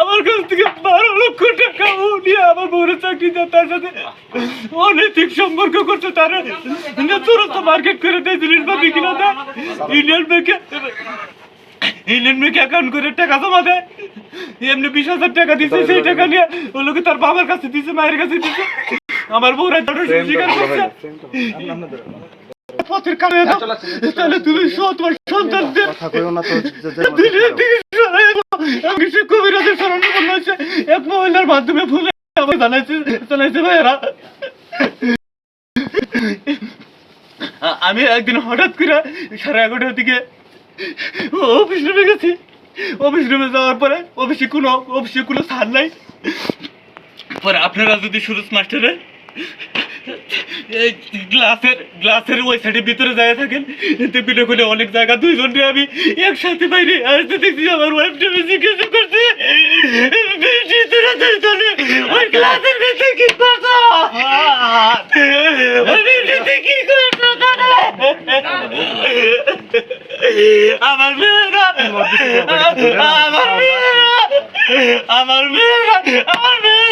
আমার কাছ থেকে বারো লক্ষ টাকা ও আমার বউরের চাকরি তার সাথে অনৈতিক সম্পর্ক করছে, তারা চূড়ান্ত মার্কেট করে দেয় জিনিসপাতি কিনা দেয় ইন্ডিয়ান ব্যাংকে ইন্ডিয়ান ব্যাংকে অ্যাকাউন্ট করে টাকা জমা দেয়। এমনি বিশ হাজার টাকা দিচ্ছে সেই টাকা নিয়ে ও লোকে তার বাবার কাছে দিচ্ছে মায়ের কাছে দিচ্ছে আমার বউরা জন্য স্বীকার করছে। পথের কারণে তাহলে তুমি সৎ তোমার সন্তানদের। আমাকে সে কবিরাজের শরণাপন্ন হয়েছে এক মহিলার মাধ্যমে ফুলে আমাকে জানাইছে জানাইছে ভাইয়েরা। আমি একদিন হঠাৎ করে সাড়ে এগারোটার দিকে অফিস রুমে গেছি। অফিস রুমে যাওয়ার পরে অফিসে কোনো অফিসে কোনো ছাড় নাই। পরে আপনারা যদি সুরজ মাস্টারের এই গ্লাসের গ্লাসের ওই সাইডের ভিতরে যায় থাকেন, এতে পিঠে করে অনেক জায়গা দুইজনকে আমি একসাথে বাইরে আসতে দেখছি, আমার ওয়াইফ টেবে জিজ্ঞাসা করছে। ওই গ্লাসের ভিতরে কি ভিতরে কি করছ তাহলে? আমার মেয়েরা আমার মেয়েরা আমার মেয়েরা আমার মেয়েরা।